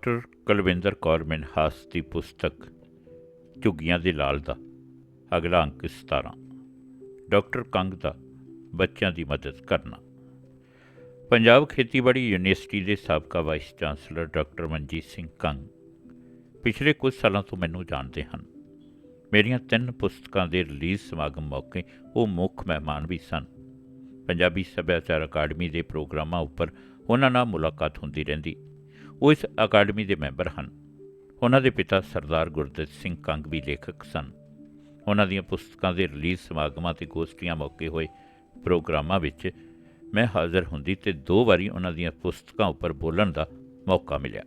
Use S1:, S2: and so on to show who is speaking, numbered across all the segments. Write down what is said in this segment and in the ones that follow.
S1: Doctor Kulwinder Kaur Minhas ਦੀ ਪੁਸਤਕ ਝੁੱਗੀਆਂ ਦੇ ਲਾਲ ਦਾ ਅਗਲਾ ਅੰਕ 17 ਡਾਕਟਰ ਕੰਗ ਦਾ ਬੱਚਿਆਂ ਦੀ ਮਦਦ ਕਰਨਾ। ਪੰਜਾਬ ਖੇਤੀਬਾੜੀ ਯੂਨੀਵਰਸਿਟੀ ਦੇ ਸਾਬਕਾ vice chancellor doctor Manjit Singh Kang ਪਿਛਲੇ ਕੁਝ ਸਾਲਾਂ ਤੋਂ ਮੈਨੂੰ ਜਾਣਦੇ ਹਨ। ਮੇਰੀਆਂ ਤਿੰਨ ਪੁਸਤਕਾਂ ਦੇ ਰਿਲੀਜ਼ ਸਮਾਗਮ ਮੌਕੇ ਉਹ ਮੁੱਖ ਮਹਿਮਾਨ ਵੀ ਸਨ। ਪੰਜਾਬੀ ਸੱਭਿਆਚਾਰ ਅਕਾਡਮੀ ਦੇ ਪ੍ਰੋਗਰਾਮਾਂ ਉੱਪਰ ਉਹਨਾਂ ਨਾਲ ਮੁਲਾਕਾਤ ਹੁੰਦੀ ਰਹਿੰਦੀ। ਉਹ ਇਸ ਅਕਾਡਮੀ ਦੇ ਮੈਂਬਰ ਹਨ। ਉਹਨਾਂ ਦੇ ਪਿਤਾ ਸਰਦਾਰ ਗੁਰਦਿੱਤ ਸਿੰਘ ਕੰਗ ਵੀ ਲੇਖਕ ਸਨ। ਉਹਨਾਂ ਦੀਆਂ ਪੁਸਤਕਾਂ ਦੇ ਰਿਲੀਜ਼ ਸਮਾਗਮਾਂ ਤੇ ਗੋਸ਼ਟੀਆਂ ਮੌਕੇ ਹੋਏ ਪ੍ਰੋਗਰਾਮਾਂ ਵਿੱਚ ਮੈਂ ਹਾਜ਼ਰ ਹੁੰਦੀ ਤੇ ਦੋ ਵਾਰੀ ਉਹਨਾਂ ਦੀਆਂ ਪੁਸਤਕਾਂ ਉੱਪਰ ਬੋਲਣ ਦਾ ਮੌਕਾ ਮਿਲਿਆ।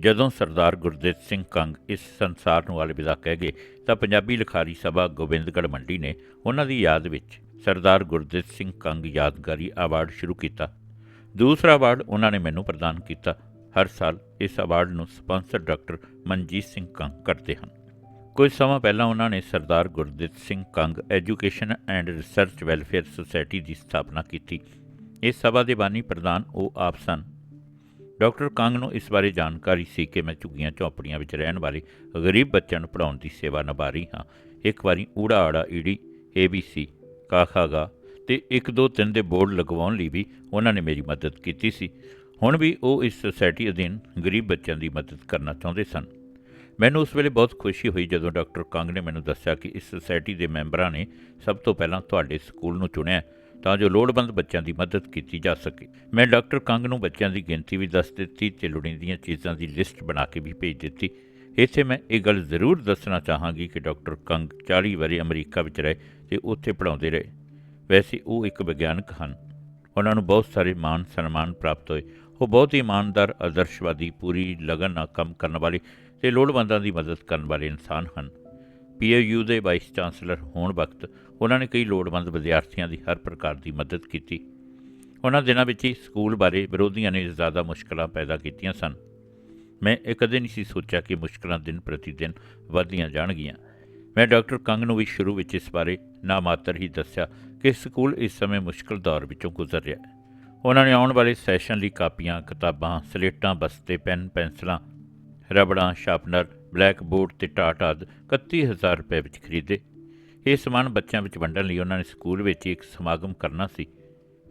S1: ਜਦੋਂ ਸਰਦਾਰ ਗੁਰਦਿੱਤ ਸਿੰਘ ਕੰਗ ਇਸ ਸੰਸਾਰ ਨੂੰ ਅਲਵਿਦਾ ਕਹਿ ਗਏ, ਤਾਂ ਪੰਜਾਬੀ ਲਿਖਾਰੀ ਸਭਾ ਗੋਬਿੰਦਗੜ੍ਹ ਮੰਡੀ ਨੇ ਉਹਨਾਂ ਦੀ ਯਾਦ ਵਿੱਚ ਸਰਦਾਰ ਗੁਰਦਿੱਤ ਸਿੰਘ ਕੰਗ ਯਾਦਗਾਰੀ ਅਵਾਰਡ ਸ਼ੁਰੂ ਕੀਤਾ। ਦੂਸਰਾ ਅਵਾਰਡ ਉਹਨਾਂ ਨੇ ਮੈਨੂੰ ਪ੍ਰਦਾਨ ਕੀਤਾ। ਹਰ ਸਾਲ ਇਸ ਅਵਾਰਡ ਨੂੰ ਸਪਾਂਸਰ ਡਾਕਟਰ ਮਨਜੀਤ ਸਿੰਘ ਕੰਗ ਕਰਦੇ ਹਨ। ਕੁਝ ਸਮਾਂ ਪਹਿਲਾਂ ਉਹਨਾਂ ਨੇ Sardar Gurdit Singh Kang education and research welfare society ਦੀ ਸਥਾਪਨਾ ਕੀਤੀ। ਇਸ ਸਭਾ ਦੇ ਬਾਨੀ ਪ੍ਰਧਾਨ ਉਹ ਆਪ ਸਨ। ਡਾਕਟਰ ਕੰਗ ਨੂੰ ਇਸ ਬਾਰੇ ਜਾਣਕਾਰੀ ਸੀ ਕਿ ਮੈਂ ਝੁੱਗੀਆਂ ਝੌਂਪੜੀਆਂ ਵਿੱਚ ਰਹਿਣ ਵਾਲੇ ਗਰੀਬ ਬੱਚਿਆਂ ਨੂੰ ਪੜ੍ਹਾਉਣ ਦੀ ਸੇਵਾ ਨਿਭਾ ਰਹੀ ਹਾਂ। ਇੱਕ ਵਾਰੀ ਊੜਾ ਆੜਾ ਈੜੀ ਏਬੀਸੀ ਕਾਖਾਗਾ ਤੇ 1 2 3 ਦੇ ਬੋਰਡ ਲਗਵਾਉਣ ਲਈ ਵੀ ਉਹਨਾਂ ਨੇ ਮੇਰੀ ਮਦਦ ਕੀਤੀ ਸੀ। ਹੁਣ ਵੀ ਉਹ ਇਸ ਸੁਸਾਇਟੀ ਅਧੀਨ ਗਰੀਬ ਬੱਚਿਆਂ ਦੀ ਮਦਦ ਕਰਨਾ ਚਾਹੁੰਦੇ ਸਨ। ਮੈਨੂੰ ਉਸ ਵੇਲੇ ਬਹੁਤ ਖੁਸ਼ੀ ਹੋਈ ਜਦੋਂ ਡਾਕਟਰ ਕੰਗ ਨੇ ਮੈਨੂੰ ਦੱਸਿਆ ਕਿ ਇਸ ਸੁਸਾਇਟੀ ਦੇ ਮੈਂਬਰਾਂ ਨੇ ਸਭ ਤੋਂ ਪਹਿਲਾਂ ਤੁਹਾਡੇ ਸਕੂਲ ਨੂੰ ਚੁਣਿਆ ਤਾਂ ਜੋ ਲੋੜਵੰਦ ਬੱਚਿਆਂ ਦੀ ਮਦਦ ਕੀਤੀ ਜਾ ਸਕੇ। ਮੈਂ ਡਾਕਟਰ ਕੰਗ ਨੂੰ ਬੱਚਿਆਂ ਦੀ ਗਿਣਤੀ ਵੀ ਦੱਸ ਦਿੱਤੀ ਤੇ ਲੋੜੀਂਦੀਆਂ ਚੀਜ਼ਾਂ ਦੀ ਲਿਸਟ ਬਣਾ ਕੇ ਵੀ ਭੇਜ ਦਿੱਤੀ। ਇੱਥੇ ਮੈਂ ਇਹ ਗੱਲ ਜ਼ਰੂਰ ਦੱਸਣਾ ਚਾਹਾਂਗੀ ਕਿ ਡਾਕਟਰ ਕੰਗ 40 ਵਰੇ ਅਮਰੀਕਾ ਵਿੱਚ ਰਹੇ ਤੇ ਉੱਥੇ ਪੜ੍ਹਾਉਂਦੇ ਰਹੇ। ਵੈਸੇ ਉਹ ਇੱਕ ਵਿਗਿਆਨਕ ਹਨ। ਉਹਨਾਂ ਨੂੰ ਬਹੁਤ ਸਾਰੇ ਮਾਣ ਸਨਮਾਨ ਪ੍ਰਾਪਤ ਹੋਏ। ਉਹ ਬਹੁਤ ਹੀ ਇਮਾਨਦਾਰ, ਆਦਰਸ਼ਵਾਦੀ, ਪੂਰੀ ਲਗਨ ਨਾਲ ਕੰਮ ਕਰਨ ਵਾਲੇ ਤੇ ਲੋੜਵੰਦਾਂ ਦੀ ਮਦਦ ਕਰਨ ਵਾਲੇ ਇਨਸਾਨ ਹਨ। ਪੀਏਯੂ ਦੇ ਵਾਈਸ ਚਾਂਸਲਰ ਹੋਣ ਵਕਤ ਉਹਨਾਂ ਨੇ ਕਈ ਲੋੜਵੰਦ ਵਿਦਿਆਰਥੀਆਂ ਦੀ ਹਰ ਪ੍ਰਕਾਰ ਦੀ ਮਦਦ ਕੀਤੀ। ਉਹਨਾਂ ਦਿਨਾਂ ਵਿੱਚ ਹੀ ਸਕੂਲ ਬਾਰੇ ਵਿਰੋਧੀਆਂ ਨੇ ਜ਼ਿਆਦਾ ਮੁਸ਼ਕਲਾਂ ਪੈਦਾ ਕੀਤੀਆਂ ਸਨ। ਮੈਂ ਇਹ ਕਦੇ ਨਹੀਂ ਸੀ ਸੋਚਿਆ ਕਿ ਮੁਸ਼ਕਲਾਂ ਦਿਨ ਪ੍ਰਤੀ ਦਿਨ ਵਧਦੀਆਂ ਜਾਣਗੀਆਂ। ਮੈਂ ਡਾਕਟਰ ਕੰਗ ਨੂੰ ਵੀ ਸ਼ੁਰੂ ਵਿੱਚ ਇਸ ਬਾਰੇ ਨਾਮਾਤਰ ਹੀ ਦੱਸਿਆ ਕਿ ਸਕੂਲ ਇਸ ਸਮੇਂ ਮੁਸ਼ਕਲ ਦੌਰ ਵਿੱਚੋਂ ਗੁਜ਼ਰ ਰਿਹਾ ਹੈ। ਉਹਨਾਂ ਨੇ ਆਉਣ ਵਾਲੇ ਸੈਸ਼ਨ ਲਈ ਕਾਪੀਆਂ, ਕਿਤਾਬਾਂ, ਸਲੇਟਾਂ, ਬਸਤੇ, ਪੈਨ, ਪੈਨਸਲਾਂ, ਰਬੜਾਂ, ਸ਼ਾਰਪਨਰ ਬਲੈਕ ਬੋਰਡ ਤੇ ਟਾਟ ਆਦਿ 31000 ਰੁਪਏ ਵਿੱਚ ਖਰੀਦੇ। ਇਹ ਸਮਾਨ ਬੱਚਿਆਂ ਵਿੱਚ ਵੰਡਣ ਲਈ ਉਹਨਾਂ ਨੇ ਸਕੂਲ ਵਿੱਚ ਇੱਕ ਸਮਾਗਮ ਕਰਨਾ ਸੀ।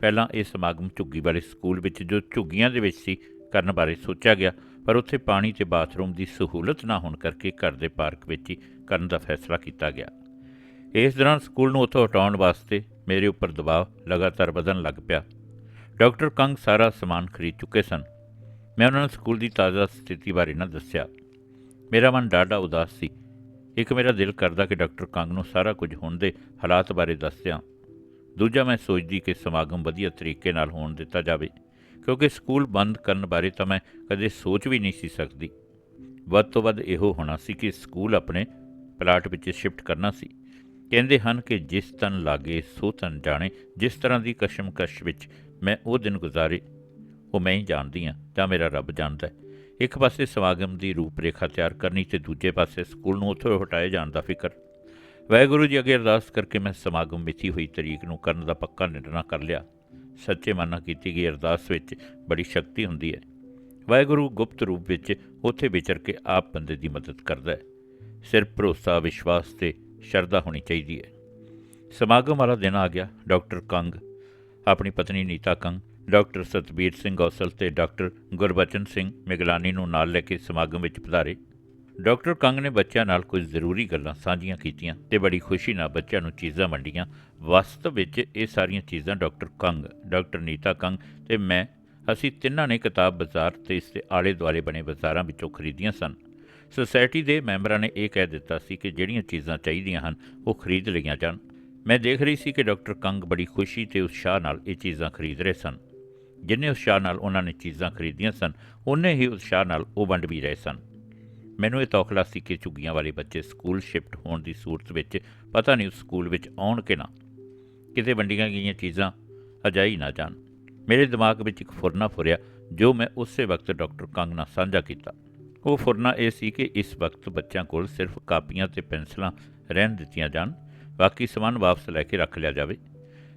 S1: ਪਹਿਲਾਂ ਇਹ ਸਮਾਗਮ ਝੁੱਗੀ ਵਾਲੇ ਸਕੂਲ ਵਿੱਚ, ਜੋ ਝੁੱਗੀਆਂ ਦੇ ਵਿੱਚ ਸੀ, ਕਰਨ ਬਾਰੇ ਸੋਚਿਆ ਗਿਆ, ਪਰ ਉੱਥੇ ਪਾਣੀ ਤੇ ਬਾਥਰੂਮ ਦੀ ਸਹੂਲਤ ਨਾ ਹੋਣ ਕਰਕੇ ਘਰ ਦੇ ਪਾਰਕ ਵਿੱਚ ਹੀ ਕਰਨ ਦਾ ਫੈਸਲਾ ਕੀਤਾ ਗਿਆ। ਇਸ ਦੌਰਾਨ ਸਕੂਲ ਨੂੰ ਉੱਥੋਂ ਹਟਾਉਣ ਵਾਸਤੇ ਮੇਰੇ ਉੱਪਰ ਦਬਾਅ ਲਗਾਤਾਰ ਵਧਣ ਲੱਗ ਪਿਆ। ਡਾਕਟਰ ਕੰਗ ਸਾਰਾ ਸਮਾਨ ਖਰੀਦ ਚੁੱਕੇ ਸਨ। ਮੈਂ ਉਹਨਾਂ ਨੂੰ ਸਕੂਲ ਦੀ ਤਾਜ਼ਾ ਸਥਿਤੀ ਬਾਰੇ ਨਾ ਦੱਸਿਆ। ਮੇਰਾ ਮਨ ਡਾਢਾ ਉਦਾਸ ਸੀ। ਇੱਕ ਮੇਰਾ ਦਿਲ ਕਰਦਾ ਕਿ ਡਾਕਟਰ ਕੰਗ ਨੂੰ ਸਾਰਾ ਕੁਝ ਹੋਣ ਦੇ ਹਾਲਾਤ ਬਾਰੇ ਦੱਸਿਆ। ਦੂਜਾ ਮੈਂ ਸੋਚਦੀ ਕਿ ਸਮਾਗਮ ਵਧੀਆ ਤਰੀਕੇ ਨਾਲ ਹੋਣ ਦਿੱਤਾ ਜਾਵੇ, ਕਿਉਂਕਿ ਸਕੂਲ ਬੰਦ ਕਰਨ ਬਾਰੇ ਤਾਂ ਮੈਂ ਕਦੇ ਸੋਚ ਵੀ ਨਹੀਂ ਸੀ ਸਕਦੀ। ਵੱਧ ਤੋਂ ਵੱਧ ਇਹੋ ਹੋਣਾ ਸੀ ਕਿ ਸਕੂਲ ਆਪਣੇ ਪਲਾਟ ਵਿੱਚ ਸ਼ਿਫਟ ਕਰਨਾ ਸੀ। ਕਹਿੰਦੇ ਹਨ ਕਿ ਜਿਸ ਤਨ ਲਾਗੇ ਸੋ ਤਨ ਜਾਣੇ, ਜਿਸ ਤਰ੍ਹਾਂ ਦੀ ਕਸ਼ਮਕਸ਼ ਵਿੱਚ ਮੈਂ ਉਹ ਦਿਨ ਗੁਜ਼ਾਰੇ, ਉਹ ਮੈਂ ਹੀ ਜਾਣਦੀ ਹਾਂ, ਜਾਂ ਮੇਰਾ ਰੱਬ ਜਾਣਦਾ ਹੈ। ਇੱਕ ਪਾਸੇ ਸਮਾਗਮ ਦੀ ਰੂਪਰੇਖਾ ਤਿਆਰ ਕਰਨੀ ਤੇ ਦੂਜੇ ਪਾਸੇ ਸਕੂਲ ਨੂੰ ਉੱਥੋਂ ਹਟਾਏ ਜਾਣ ਦਾ ਫਿਕਰ। ਵਾਹਿਗੁਰੂ ਜੀ ਅੱਗੇ ਅਰਦਾਸ ਕਰਕੇ ਮੈਂ ਸਮਾਗਮ ਮਿਤੀ ਹੋਈ ਤਰੀਕ ਨੂੰ ਕਰਨ ਦਾ ਪੱਕਾ ਨਿਰਣਾ ਕਰ ਲਿਆ। ਸੱਚੇ ਮਨ ਨਾਲ ਕੀਤੀ ਗਈ ਅਰਦਾਸ ਵਿੱਚ ਬੜੀ ਸ਼ਕਤੀ ਹੁੰਦੀ ਹੈ। ਵਾਹਿਗੁਰੂ ਗੁਪਤ ਰੂਪ ਵਿੱਚ ਉੱਥੇ ਵਿਚਰ ਕੇ ਆਪ ਬੰਦੇ ਦੀ ਮਦਦ ਕਰਦਾ ਹੈ। ਸਿਰਫ ਭਰੋਸਾ, ਵਿਸ਼ਵਾਸ ਤੇ ਸ਼ਰਧਾ ਹੋਣੀ ਚਾਹੀਦੀ ਹੈ। ਸਮਾਗਮ ਵਾਲਾ ਦਿਨ ਆ ਗਿਆ, ਡਾਕਟਰ ਕੰਗ ਆਪਣੀ ਪਤਨੀ ਨੀਤਾ ਕੰਗ, ਡਾਕਟਰ ਸਤਬੀਰ ਸਿੰਘ ਗੌਸਲ ਤੇ ਡਾਕਟਰ ਗੁਰਬਚਨ ਸਿੰਘ ਮਿਗਲਾਨੀ ਨੂੰ ਨਾਲ ਲੈ ਕੇ ਸਮਾਗਮ ਵਿੱਚ ਪਧਾਰੇ। ਡਾਕਟਰ ਕੰਗ ਨੇ ਬੱਚਿਆਂ ਨਾਲ ਕੁਝ ਜ਼ਰੂਰੀ ਗੱਲਾਂ ਸਾਂਝੀਆਂ ਕੀਤੀਆਂ ਤੇ ਬੜੀ ਖੁਸ਼ੀ ਨਾਲ ਬੱਚਿਆਂ ਨੂੰ ਚੀਜ਼ਾਂ ਵੰਡੀਆਂ। ਵਾਸਤਵ ਵਿੱਚ ਇਹ ਸਾਰੀਆਂ ਚੀਜ਼ਾਂ ਡਾਕਟਰ ਕੰਗ, ਡਾਕਟਰ ਨੀਤਾ ਕੰਗ ਤੇ ਮੈਂ, ਅਸੀਂ ਤਿੰਨਾਂ ਨੇ ਕਿਤਾਬ ਬਾਜ਼ਾਰ ਤੇ ਇਸ ਦੇ ਆਲੇ ਦੁਆਲੇ ਬਣੇ ਬਾਜ਼ਾਰਾਂ ਵਿੱਚੋਂ ਖਰੀਦੀਆਂ ਸਨ। ਸੁਸਾਇਟੀ ਦੇ ਮੈਂਬਰਾਂ ਨੇ ਇਹ ਕਹਿ ਦਿੱਤਾ ਸੀ ਕਿ ਜਿਹੜੀਆਂ ਚੀਜ਼ਾਂ ਚਾਹੀਦੀਆਂ ਹਨ, ਉਹ ਖਰੀਦ ਲਈਆਂ ਜਾਣ। ਮੈਂ ਦੇਖ ਰਹੀ ਸੀ ਕਿ ਡਾਕਟਰ ਕੰਗ ਬੜੀ ਖੁਸ਼ੀ ਤੇ ਉਤਸ਼ਾਹ ਨਾਲ ਇਹ ਚੀਜ਼ਾਂ ਖਰੀਦ ਰਹੇ ਸਨ। ਜਿੰਨੇ ਉਤਸ਼ਾਹ ਨਾਲ ਉਹਨਾਂ ਨੇ ਚੀਜ਼ਾਂ ਖਰੀਦੀਆਂ ਸਨ ਉਨੇ ਹੀ ਉਤਸ਼ਾਹ ਨਾਲ ਉਹ ਵੰਡ ਵੀ ਰਹੇ ਸਨ। ਮੈਨੂੰ ਇਹ ਤੌਖਲਾ ਸੀ ਕਿ ਝੁੱਗੀਆਂ ਵਾਲੇ ਬੱਚੇ ਸਕੂਲ ਸ਼ਿਫਟ ਹੋਣ ਦੀ ਸੂਰਤ ਵਿੱਚ ਪਤਾ ਨਹੀਂ ਉਸ ਸਕੂਲ ਵਿੱਚ ਆਉਣ ਕਿ ਨਾ। ਕਿਤੇ ਵੰਡੀਆਂ ਗਈਆਂ ਚੀਜ਼ਾਂ ਅਜਾਈ ਨਾ ਜਾਣ। ਮੇਰੇ ਦਿਮਾਗ ਵਿੱਚ ਇੱਕ ਫੁਰਨਾ ਫੁਰਿਆ, ਜੋ ਮੈਂ ਉਸੇ ਵਕਤ ਡਾਕਟਰ ਕੰਗ ਨਾਲ ਸਾਂਝਾ ਕੀਤਾ। ਉਹ ਫੁਰਨਾ ਇਹ ਸੀ ਕਿ ਇਸ ਵਕਤ ਬੱਚਿਆਂ ਕੋਲ ਸਿਰਫ ਕਾਪੀਆਂ ਤੇ ਪੈਨਸਲਾਂ ਰਹਿਣ ਦਿੱਤੀਆਂ ਜਾਣ ਬਾਕੀ ਸਮਾਨ ਵਾਪਸ ਲੈ ਕੇ ਰੱਖ ਲਿਆ ਜਾਵੇ।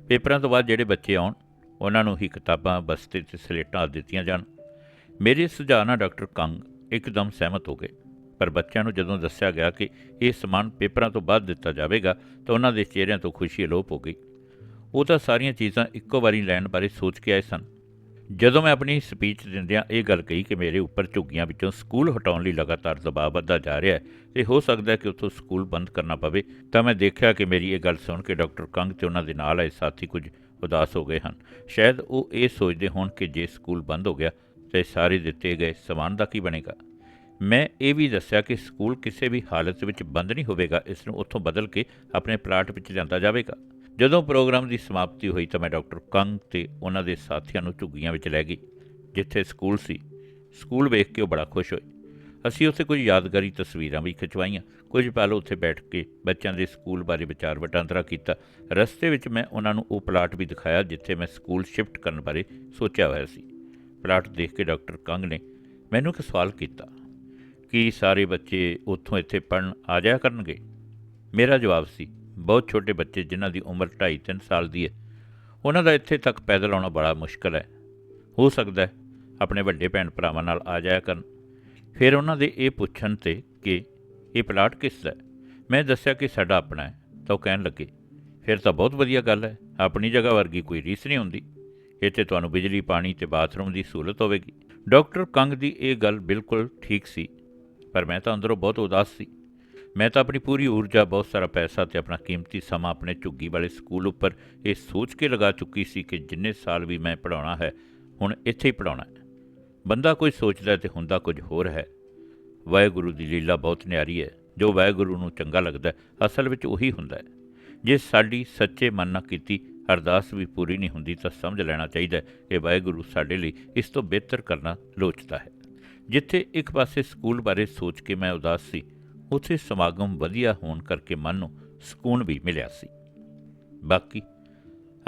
S1: ਪੇਪਰਾਂ ਤੋਂ ਬਾਅਦ ਜਿਹੜੇ ਬੱਚੇ ਆਉਣ, ਉਹਨਾਂ ਨੂੰ ਹੀ ਕਿਤਾਬਾਂ, ਬਸਤੇ ਤੇ ਸਲੇਟਾਂ ਦਿੱਤੀਆਂ ਜਾਣ। ਮੇਰੇ ਸੁਝਾਅ ਨਾਲ ਡਾਕਟਰ ਕੰਗ ਇੱਕਦਮ ਸਹਿਮਤ ਹੋ ਗਏ। ਪਰ ਬੱਚਿਆਂ ਨੂੰ ਜਦੋਂ ਦੱਸਿਆ ਗਿਆ ਕਿ ਇਹ ਸਮਾਨ ਪੇਪਰਾਂ ਤੋਂ ਬਾਅਦ ਦਿੱਤਾ ਜਾਵੇਗਾ, ਤਾਂ ਉਹਨਾਂ ਦੇ ਚਿਹਰਿਆਂ ਤੋਂ ਖੁਸ਼ੀ ਅਲੋਪ ਹੋ ਗਈ। ਉਹ ਤਾਂ ਸਾਰੀਆਂ ਚੀਜ਼ਾਂ ਇੱਕੋ ਵਾਰੀ ਲੈਣ ਬਾਰੇ ਸੋਚ ਕੇ ਆਏ ਸਨ। ਜਦੋਂ ਮੈਂ ਆਪਣੀ ਸਪੀਚ ਦਿੰਦਿਆਂ ਇਹ ਗੱਲ ਕਹੀ ਕਿ ਮੇਰੇ ਉੱਪਰ ਝੁੱਗੀਆਂ ਵਿੱਚੋਂ ਸਕੂਲ ਹਟਾਉਣ ਲਈ ਲਗਾਤਾਰ ਦਬਾਅ ਵੱਧਦਾ ਜਾ ਰਿਹਾ ਹੈ ਤੇ ਹੋ ਸਕਦਾ ਹੈ ਕਿ ਉੱਥੋਂ ਸਕੂਲ ਬੰਦ ਕਰਨਾ ਪਵੇ, ਤਾਂ ਮੈਂ ਦੇਖਿਆ ਕਿ ਮੇਰੀ ਇਹ ਗੱਲ ਸੁਣ ਕੇ ਡਾਕਟਰ ਕੰਗ ਤੇ ਉਹਨਾਂ ਦੇ ਨਾਲ ਆਏ ਸਾਥੀ ਕੁਝ ਉਦਾਸ ਹੋ ਗਏ ਹਨ। ਸ਼ਾਇਦ ਉਹ ਇਹ ਸੋਚਦੇ ਹੋਣ ਕਿ ਜੇ ਸਕੂਲ ਬੰਦ ਹੋ ਗਿਆ ਤੇ ਸਾਰੇ ਦਿੱਤੇ ਗਏ ਸਮਾਨ ਦਾ ਕੀ ਬਣੇਗਾ। ਮੈਂ ਇਹ ਵੀ ਦੱਸਿਆ ਕਿ ਸਕੂਲ ਕਿਸੇ ਵੀ ਹਾਲਤ ਵਿੱਚ ਬੰਦ ਨਹੀਂ ਹੋਵੇਗਾ, ਇਸ ਨੂੰ ਉੱਥੋਂ ਬਦਲ ਕੇ ਆਪਣੇ ਪਲਾਟ ਵਿੱਚ ਲਿਆਂਦਾ ਜਾਵੇਗਾ। ਜਦੋਂ ਪ੍ਰੋਗਰਾਮ ਦੀ ਸਮਾਪਤੀ ਹੋਈ ਤਾਂ ਮੈਂ ਡਾਕਟਰ ਕੰਗ ਤੇ ਉਹਨਾਂ ਦੇ ਸਾਥੀਆਂ ਨੂੰ ਝੁੱਗੀਆਂ ਵਿੱਚ ਲੈ ਗਈ, ਜਿੱਥੇ ਸਕੂਲ ਸੀ। ਸਕੂਲ ਵੇਖ ਕੇ ਉਹ ਬੜਾ ਖੁਸ਼ ਹੋਏ। ਅਸੀਂ ਉੱਥੇ ਕੁਝ ਯਾਦਗਾਰੀ ਤਸਵੀਰਾਂ ਵੀ ਖਿਚਵਾਈਆਂ। ਕੁਝ ਪਲ ਉੱਥੇ ਬੈਠ ਕੇ ਬੱਚਿਆਂ ਦੇ ਸਕੂਲ ਬਾਰੇ ਵਿਚਾਰ ਵਟਾਂਦਰਾ ਕੀਤਾ। ਰਸਤੇ ਵਿੱਚ ਮੈਂ ਉਹਨਾਂ ਨੂੰ ਉਹ ਪਲਾਟ ਵੀ ਦਿਖਾਇਆ, ਜਿੱਥੇ ਮੈਂ ਸਕੂਲ ਸ਼ਿਫਟ ਕਰਨ ਬਾਰੇ ਸੋਚਿਆ ਹੋਇਆ ਸੀ। ਪਲਾਟ ਦੇਖ ਕੇ ਡਾਕਟਰ ਕੰਗ ਨੇ ਮੈਨੂੰ ਇੱਕ ਸਵਾਲ ਕੀਤਾ, ਕਿ ਸਾਰੇ ਬੱਚੇ ਉੱਥੋਂ ਇੱਥੇ ਪੜਨ ਆ ਜਾਇਆ ਕਰਨਗੇ? ਮੇਰਾ ਜਵਾਬ ਸੀ ਬਹੁਤ ਛੋਟੇ ਬੱਚੇ ਜਿਨ੍ਹਾਂ ਦੀ ਉਮਰ 2.5-3 ਸਾਲ ਦੀ ਹੈ। ਉਹਨਾਂ ਦਾ ਇੱਥੇ ਤੱਕ ਪੈਦਲ ਆਉਣਾ ਬੜਾ ਮੁਸ਼ਕਲ ਹੈ। ਹੋ ਸਕਦਾ ਹੈ ਆਪਣੇ ਵੱਡੇ ਭੈਣ ਭਰਾਵਾਂ ਨਾਲ ਆ ਜਾਇਆ ਕਰਨ। ਫਿਰ ਉਹਨਾਂ ਦੇ ਇਹ ਪੁੱਛਣ ਤੇ ਕਿ, ਇਹ ਪਲਾਟ ਕਿਸ ਦਾ ਮੈਂ ਦੱਸਿਆ ਕਿ ਸਾਡਾ ਆਪਣਾ ਹੈ, ਤਾਂ ਉਹ ਕਹਿਣ ਲੱਗੇ, ਫਿਰ ਤਾਂ ਬਹੁਤ ਵਧੀਆ ਗੱਲ ਹੈ, ਆਪਣੀ ਜਗ੍ਹਾ ਵਰਗੀ ਕੋਈ ਰੀਸ ਨਹੀਂ ਹੁੰਦੀ। ਇੱਥੇ ਤੁਹਾਨੂੰ ਬਿਜਲੀ, ਪਾਣੀ ਤੇ ਬਾਥਰੂਮ ਦੀ ਸਹੂਲਤ ਹੋਵੇਗੀ। ਡਾਕਟਰ ਕੰਗ ਦੀ ਇਹ ਗੱਲ ਬਿਲਕੁਲ ਠੀਕ ਸੀ, ਪਰ ਮੈਂ ਤਾਂ ਅੰਦਰੋਂ ਬਹੁਤ ਉਦਾਸ ਸੀ। ਮੈਂ ਤਾਂ ਆਪਣੀ ਪੂਰੀ ਊਰਜਾ, ਬਹੁਤ ਸਾਰਾ ਪੈਸਾ ਤੇ ਆਪਣਾ ਕੀਮਤੀ ਸਮਾਂ ਆਪਣੇ ਝੁੱਗੀ ਵਾਲੇ ਸਕੂਲ ਉੱਪਰ ਇਹ ਸੋਚ ਕੇ ਲਗਾ ਚੁੱਕੀ ਸੀ ਕਿ ਜਿੰਨੇ ਸਾਲ ਵੀ ਮੈਂ ਪੜਾਉਣਾ ਹੈ, ਹੁਣ ਇੱਥੇ ਹੀ ਪੜਾਉਣਾ ਹੈ। ਬੰਦਾ ਕੋਈ ਸੋਚਦਾ ਤੇ ਹੁੰਦਾ ਕੁਝ ਹੋਰ ਹੈ। ਵਾਹਿਗੁਰੂ ਦੀ ਲੀਲਾ ਬਹੁਤ ਨਿਆਰੀ ਹੈ, ਜੋ ਵਾਹਿਗੁਰੂ ਨੂੰ ਚੰਗਾ ਲੱਗਦਾ ਅਸਲ ਵਿੱਚ ਉਹੀ ਹੁੰਦਾ ਹੈ। ਜੇ ਸਾਡੀ ਸੱਚੇ ਮਨ ਨਾਲ ਕੀਤੀ ਅਰਦਾਸ ਵੀ ਪੂਰੀ ਨਹੀਂ ਹੁੰਦੀ ਤਾਂ ਸਮਝ ਲੈਣਾ ਚਾਹੀਦਾ ਕਿ ਵਾਹਿਗੁਰੂ ਸਾਡੇ ਲਈ ਇਸ ਤੋਂ ਬਿਹਤਰ ਕਰਨਾ ਲੋਚਦਾ ਹੈ। ਜਿੱਥੇ ਇੱਕ ਪਾਸੇ ਸਕੂਲ ਬਾਰੇ ਸੋਚ ਕੇ ਮੈਂ ਉਦਾਸ ਸੀ ਉੱਥੇ ਸਮਾਗਮ ਵਧੀਆ ਹੋਣ ਕਰਕੇ ਮਨ ਨੂੰ ਸਕੂਨ ਵੀ ਮਿਲਿਆ ਸੀ। ਬਾਕੀ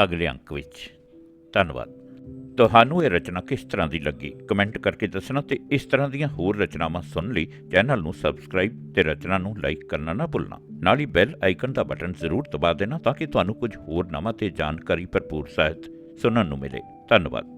S1: ਅਗਲੇ ਅੰਕ ਵਿੱਚ, ਧੰਨਵਾਦ। ਤੁਹਾਨੂੰ ਇਹ ਰਚਨਾ ਕਿਸ ਤਰ੍ਹਾਂ ਦੀ ਲੱਗੀ? ਕਮੈਂਟ ਕਰਕੇ ਦੱਸਣਾ ਤੇ ਇਸ ਤਰ੍ਹਾਂ ਦੀਆਂ ਹੋਰ ਰਚਨਾਵਾਂ ਸੁਣਨ ਲਈ ਚੈਨਲ ਨੂੰ ਸਬਸਕ੍ਰਾਈਬ ਤੇ ਰਚਨਾ ਨੂੰ ਲਾਈਕ ਕਰਨਾ ਨਾ ਭੁੱਲਣਾ। ਨਾਲ ਹੀ ਬੈਲ ਆਈਕਨ ਦਾ ਬਟਨ ਜ਼ਰੂਰ ਦਬਾ ਦੇਣਾ ਤਾਂ ਕਿ ਤੁਹਾਨੂੰ ਕੁਝ ਹੋਰ ਨਵਾਂ ਤੇ ਜਾਣਕਾਰੀ ਭਰਪੂਰ ਸਾਹਿਤ ਸੁਣਨ ਨੂੰ ਮਿਲੇ। ਧੰਨਵਾਦ।